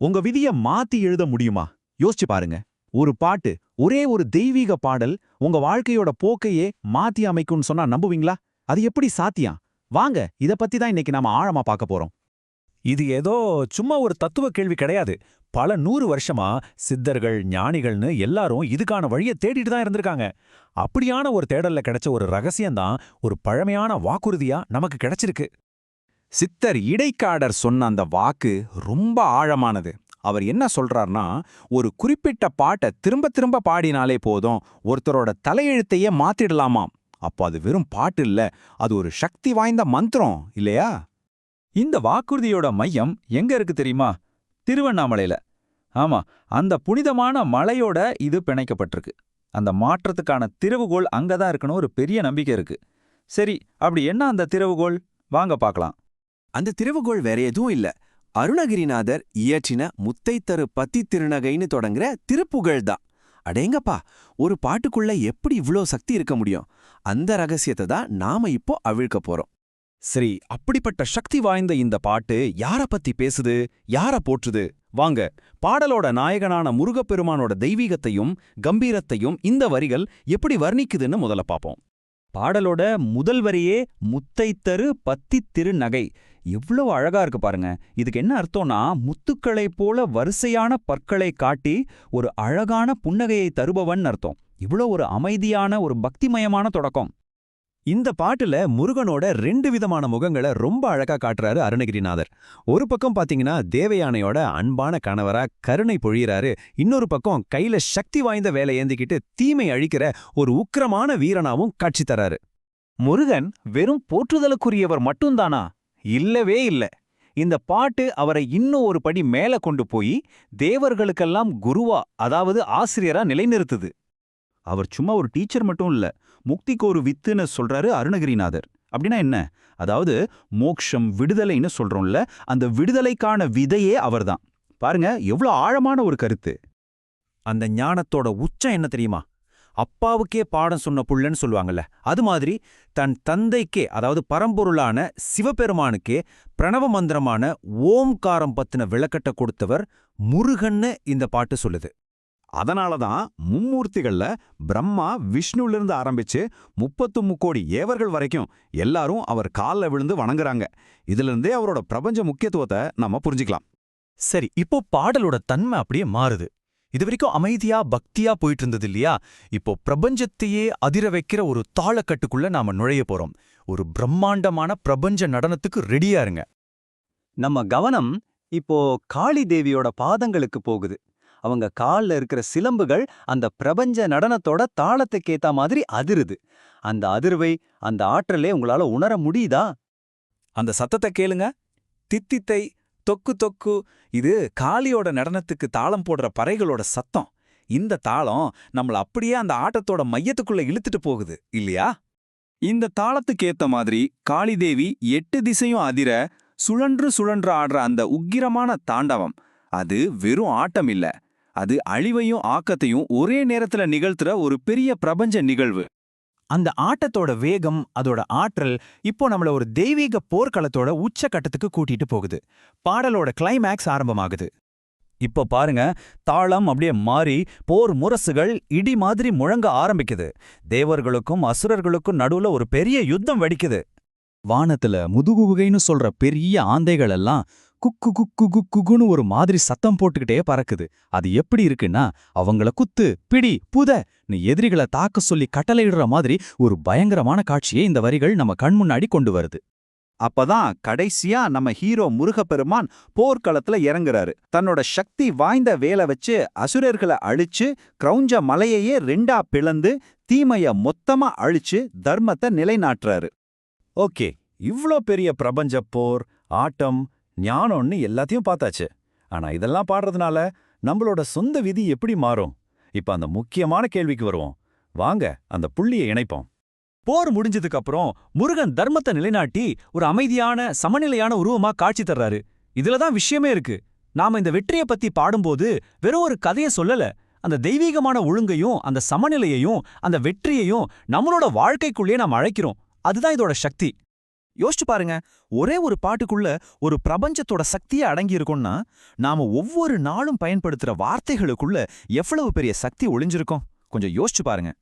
உங்க விதிய மாத்தி எழுத முடியுமா? யோசிச்சு பாருங்க. ஒரு பாட்டு ஒரே ஒரு தெய்வீக பாடல் உங்க வாழ்க்கையோட போக்கையே மாத்தி அமைக்கும்னு சொன்னா நம்புவீங்களா? அது எப்படி சாத்தியம்? வாங்க இத பத்தி தான் இன்னைக்கு நாம ஆழமா பார்க்க போறோம். இது ஏதோ சும்மா ஒரு தத்துவ கேள்வி கிடையாது. பல நூறு வருஷமா சித்தர்கள் ஞானிகள்னு எல்லாரும் இதுக்கான வழியை தேடிட்டு தான் இருந்திருக்காங்க. அப்படியான ஒரு தேடல்ல கிடைச்ச ஒரு ரகசியம்தான் ஒரு பழமையான வாக்குறுதியா நமக்கு கிடைச்சிருக்கு. சித்தர் இடைக்காடர் சொன்ன அந்த வாக்கு ரொம்ப ஆழமானது. அவர் என்ன சொல்றார்னா ஒரு குறிப்பிட்ட பாட்டை திரும்ப திரும்ப பாடினாலே போதும் ஒருத்தரோட தலையெழுத்தையே மாத்திடலாமாம். அப்போ அது வெறும் பாட்டு இல்ல அது ஒரு சக்தி வாய்ந்த மந்திரம் இல்லையா? இந்த வாக்குறுதியோட மையம் எங்க இருக்கு தெரியுமா? திருவண்ணாமலையில. ஆமா அந்த புனிதமான மலையோட இது பிணைக்கப்பட்டிருக்கு. அந்த மாற்றத்துக்கான திறவுகோள் அங்கதான் இருக்கணும் ஒரு பெரிய நம்பிக்கை இருக்கு. சரி அப்படி என்ன அந்த திறவுகோள்? வாங்க பார்க்கலாம். அந்த திறவுகோள் வேற எதுவும் இல்ல. அருணகிரிநாதர் இயற்றின முத்தைத்தரு பத்தி திருநகைன்னு தொடங்குற திருப்புகழ் தான். அடேங்கப்பா ஒரு பாட்டுக்குள்ள எப்படி இவ்ளோ சக்தி இருக்க முடியும்? அந்த ரகசியத்தை தான் நாம இப்போ அவிழ்க்க போறோம். சரி அப்படிப்பட்ட சக்தி வாய்ந்த இந்த பாட்டு யார பத்தி பேசுது? யார போற்றுது? வாங்க பாடலோட நாயகனான முருகப்பெருமானோட தெய்வீகத்தையும் கம்பீரத்தையும் இந்த வரிகள் எப்படி வர்ணிக்குதுன்னு முதல்ல பார்ப்போம் பாடலோட முதல் வரியே முத்தைத்தரு பத்தி திருநகை. எவ்வளவு அழகா இருக்கு பாருங்க. இதுக்கு என்ன அர்த்தம்னா முத்துக்களைப் போல வரிசையான பற்களை காட்டி ஒரு அழகான புன்னகையை தருபவன் அர்த்தம். இவ்வளோ ஒரு அமைதியான ஒரு பக்திமயமான தொடக்கம். இந்த பாட்டுல முருகனோட ரெண்டு விதமான முகங்களை ரொம்ப அழகா காட்டுறாரு அருணகிரிநாதர். ஒரு பக்கம் பாத்தீங்கன்னா தேவயானையோட அன்பான கணவரா கருணை பொழியறாரு. இன்னொரு பக்கம் கையில சக்தி வாய்ந்த வேலை ஏந்திக்கிட்டு தீமை அழிக்கிற ஒரு உக்கிரமான வீரனாவும் காட்சி தராரு. முருகன் வெறும் போற்றுதலுக்குரியவர் மட்டும்தானா? இல்லவே இல்ல. இந்த பாட்டு அவரை இன்னும் ஒரு படி மேல கொண்டு போய் தேவர்களுக்கெல்லாம் குருவா அதாவது ஆசிரியரா நிலைநிறுத்துது. அவர் சும்மா ஒரு டீச்சர் மட்டும் இல்ல முக்திக்கு ஒரு வித்துன்னு சொல்றாரு அருணகிரிநாதர். அப்படின்னா என்ன? அதாவது மோக்ஷம் விடுதலைன்னு சொல்றோம்ல அந்த விடுதலைக்கான விதையே அவர்தான். பாருங்க எவ்வளவு ஆழமான ஒரு கருத்து. அந்த ஞானத்தோட உச்சம் என்ன தெரியுமா? அப்பாவுக்கே பாடம் சொன்ன புள்ளன்னு சொல்லுவாங்கல்ல அது மாதிரி தன் தந்தைக்கே அதாவது பரம்பொருளான சிவபெருமானுக்கே பிரணவ மந்திரமான ஓம்காரம் பத்தின விளக்கட்ட கொடுத்தவர் முருகன்னு இந்த பாட்டு சொல்லுது. அதனால தான் மும்மூர்த்திகள்ல பிரம்மா விஷ்ணுவிலிருந்து ஆரம்பிச்சு முப்பத்து முக்கோடி ஏவர்கள் வரைக்கும் எல்லாரும் அவர் கால்ல விழுந்து வணங்குறாங்க. இதுல இருந்தே அவரோட பிரபஞ்ச முக்கியத்துவத்தை நம்ம புரிஞ்சுக்கலாம். சரி இப்போ பாடலோட தன்மை அப்படியே மாறுது. இது வரைக்கும் அமைதியா பக்தியா போயிட்டு இருந்தது இல்லையா இப்போ பிரபஞ்சத்தையே அதிர வைக்கிற ஒரு தாளக்கட்டுக்குள்ள நாம நுழைய போறோம். ஒரு பிரம்மாண்டமான பிரபஞ்ச நடனத்துக்கு ரெடியா இருங்க. நம்ம கவனம் இப்போ காளி தேவியோட பாதங்களுக்கு போகுது. அவங்க கால்ல இருக்கிற சிலம்புகள் அந்த பிரபஞ்ச நடனத்தோட தாளத்துக்கேத்த மாதிரி அதிருது. அந்த அதிர்வை அந்த ஆற்றலே உங்களால உணர முடியுதா? அந்த சத்தத்தை கேளுங்க. தித்தித்தை தொக்கு தொக்கு. இது காளியோட நடனத்துக்கு தாளம் போடுற பறைகளோட சத்தம். இந்த தாளம் நம்மள அப்படியே அந்த ஆட்டத்தோட மையத்துக்குள்ள இழுத்துட்டு போகுது இல்லையா? இந்த தாளத்துக்கு ஏத்த மாதிரி காளிதேவி எட்டு திசையும் அதிர சுழன்று சுழன்று ஆடுற அந்த உக்கிரமான தாண்டவம். அது வெறும் ஆட்டம் இல்ல அது அழிவையும் ஆக்கத்தையும் ஒரே நேரத்துல நிகழ்த்துற ஒரு பெரிய பிரபஞ்ச நிகழ்வு. அந்த ஆட்டத்தோட வேகம் அதோட ஆற்றல் இப்போ நம்மள ஒரு தெய்வீக போர்க்களத்தோட உச்சக்கட்டத்துக்கு கூட்டிட்டு போகுது. பாடலோட கிளைமேக்ஸ் ஆரம்பமாகுது. இப்போ பாருங்க தாளம் அப்படியே மாறி போர் முரசுகள் இடி மாதிரி முழங்க ஆரம்பிக்குது. தேவர்களுக்கும் அசுரர்களுக்கும் நடுவுல ஒரு பெரிய யுத்தம் வெடிக்குது. வானத்துல முதுகுகுகைன்னு சொல்ற பெரிய ஆந்தைகள் எல்லாம் குக்கு குக்கு குக்குன்னு ஒரு மாதிரி சத்தம் போட்டுக்கிட்டே பறக்குது. அது எப்படி இருக்குன்னா அவங்கள குத்து பிடி புத நீ எதிரிகளை தாக்க சொல்லி கட்டளையிடுற மாதிரி ஒரு பயங்கரமான காட்சியை இந்த வரிகள் நம்ம கண் முன்னாடி கொண்டு வருது. அப்பதான் கடைசியா நம்ம ஹீரோ முருகப்பெருமான் போர்க்களத்துல இறங்குறாரு. தன்னோட சக்தி வாய்ந்த வேலை வச்சு அசுரர்களை அழிச்சு கிரௌஞ்ச மலையையே ரெண்டா பிளந்து தீமைய மொத்தமா அழிச்சு தர்மத்தை நிலைநாட்டுறாரு. ஓகே இவ்ளோ பெரிய பிரபஞ்ச போர் ஆட்டம் ஞானம்னு எல்லாத்தையும் பார்த்தாச்சு. ஆனா இதெல்லாம் பாடுறதுனால நம்மளோட சொந்த விதி எப்படி மாறும்? இப்ப அந்த முக்கியமான கேள்விக்கு வருவோம். வாங்க அந்த புள்ளியை இணைப்போம். போர் முடிஞ்சதுக்கு அப்புறம் முருகன் தர்மத்தை நிலைநாட்டி ஒரு அமைதியான சமநிலையான உருவமா காட்சி தர்றாரு. இதுல தான் விஷயமே இருக்கு. நாம இந்த வெற்றிய பத்தி பாடும்போது வெறும் ஒரு கதைய சொல்லல. அந்த தெய்வீகமான ஒழுங்கையும் அந்த சமநிலையையும் அந்த வெற்றியையும் நம்மளோட வாழ்க்கைக்குள்ளேயே நாம் அழைக்கிறோம். அதுதான் இதோட சக்தி. யோசிச்சு பாருங்க. ஒரே ஒரு பாட்டுக்குள்ள ஒரு பிரபஞ்சத்தோட சக்தியே அடங்கி இருக்கும்னா நாம ஒவ்வொரு நாளும் பயன்படுத்துற வார்த்தைகளுக்குள்ள எவ்வளவு பெரிய சக்தி ஒளிஞ்சிருக்கும்? கொஞ்சம் யோசிச்சு பாருங்க.